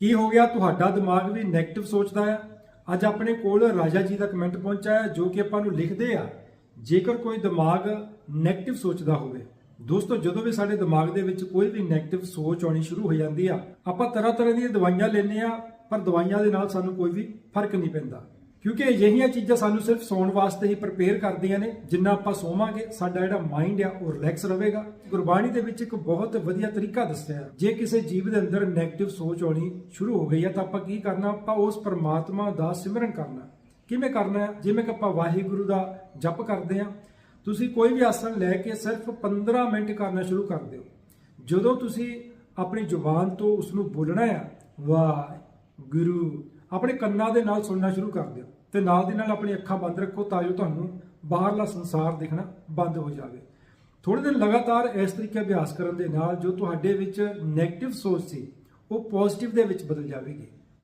ਕੀ ਹੋ ਗਿਆ? ਤੁਹਾਡਾ ਦਿਮਾਗ ਵੀ 네ਗੇਟਿਵ ਸੋਚਦਾ ਆ। ਅੱਜ ਆਪਣੇ ਕੋਲ ਰਾਜਾ ਜੀ ਦਾ ਕਮੈਂਟ ਪਹੁੰਚਾਇਆ ਜੋ ਕਿ ਆਪਾਂ ਨੂੰ ਲਿਖਦੇ ਆ, ਜੇਕਰ ਕੋਈ ਦਿਮਾਗ ਨੈਗੇਟਿਵ ਸੋਚਦਾ ਹੋਵੇ, ਦੋਸਤੋ, ਜਦੋਂ ਵੀ ਸਾਡੇ ਦਿਮਾਗ ਦੇ ਵਿੱਚ ਕੋਈ ਵੀ 네ਗੇਟਿਵ ਸੋਚ ਆਉਣੀ ਸ਼ੁਰੂ ਹੋ ਜਾਂਦੀ ਆ, ਆਪਾਂ ਤਰ੍ਹਾਂ ਤਰ੍ਹਾਂ ਦੀਆਂ ਦਵਾਈਆਂ ਲੈਂਦੇ ਆ, ਪਰ ਦਵਾਈਆਂ ਦੇ ਨਾਲ ਸਾਨੂੰ ਕੋਈ ਵੀ ਫ਼ਰਕ ਨਹੀਂ ਪੈਂਦਾ। ਕਿਉਂਕਿ ਅਜਿਹੀਆਂ ਚੀਜ਼ਾਂ ਸਾਨੂੰ ਸਿਰਫ ਸੌਣ ਵਾਸਤੇ ਹੀ ਪ੍ਰਪੇਅਰ ਕਰਦੀਆਂ ਨੇ, ਜਿੰਨਾ ਆਪਾਂ ਸੋਵਾਂਗੇ, ਸਾਡਾ ਜਿਹੜਾ ਮਾਈਂਡ ਆ, ਉਹ ਰਿਲੈਕਸ ਰਹੇਗਾ। ਗੁਰਬਾਣੀ ਦੇ ਵਿੱਚ ਇੱਕ ਬਹੁਤ ਵਧੀਆ ਤਰੀਕਾ ਦੱਸਿਆ ਜੇ ਕਿਸੇ ਜੀਵ ਦੇ ਅੰਦਰ ਨੈਗੇਟਿਵ ਸੋਚ ਆਉਣੀ ਸ਼ੁਰੂ ਹੋ ਗਈ ਹੈ ਤਾਂ ਆਪਾਂ ਕੀ ਕਰਨਾ, ਆਪਾਂ ਉਸ ਪਰਮਾਤਮਾ ਦਾ ਸਿਮਰਨ ਕਰਨਾ। ਕਿਵੇਂ ਕਰਨਾ ਹੈ? ਜਿਵੇਂ ਕਿ ਆਪਾਂ ਵਾਹਿਗੁਰੂ ਦਾ ਜਪ ਕਰਦੇ ਹਾਂ, ਤੁਸੀਂ ਕੋਈ ਵੀ ਆਸਣ ਲੈ ਕੇ ਸਿਰਫ 15 ਮਿੰਟ ਕਰਨਾ ਸ਼ੁਰੂ ਕਰ ਦਿਓ। ਜਦੋਂ ਤੁਸੀਂ ਆਪਣੀ ਜ਼ੁਬਾਨ ਤੋਂ ਉਸ ਨੂੰ ਬੋਲਣਾ ਆ ਵਾਹਿਗੁਰੂ ਆਪਣੇ ਕੰਨਾਂ ਦੇ ਨਾਲ ਸੁਣਨਾ ਸ਼ੁਰੂ ਕਰ ਦਿਓ ਤੇ ਨਾਲ ਦੀ ਨਾਲ ਆਪਣੀ ਅੱਖਾਂ ਬੰਦ ਰੱਖੋ ਤਾਂ ਜੋ ਤੁਹਾਨੂੰ ਬਾਹਰਲਾ ਸੰਸਾਰ ਦੇਖਣਾ ਬੰਦ ਹੋ ਜਾਵੇ। ਥੋੜੇ ਦਿਨ ਲਗਾਤਾਰ ਇਸ ਤਰੀਕੇ ਅਭਿਆਸ ਕਰਨ ਦੇ ਨਾਲ ਜੋ ਤੁਹਾਡੇ ਵਿੱਚ 네ਗੇਟਿਵ ਸੋਚ ਸੀ, ਉਹ ਪੋਜ਼ਿਟਿਵ ਦੇ ਵਿੱਚ ਬਦਲ ਜਾਵੇਗੀ।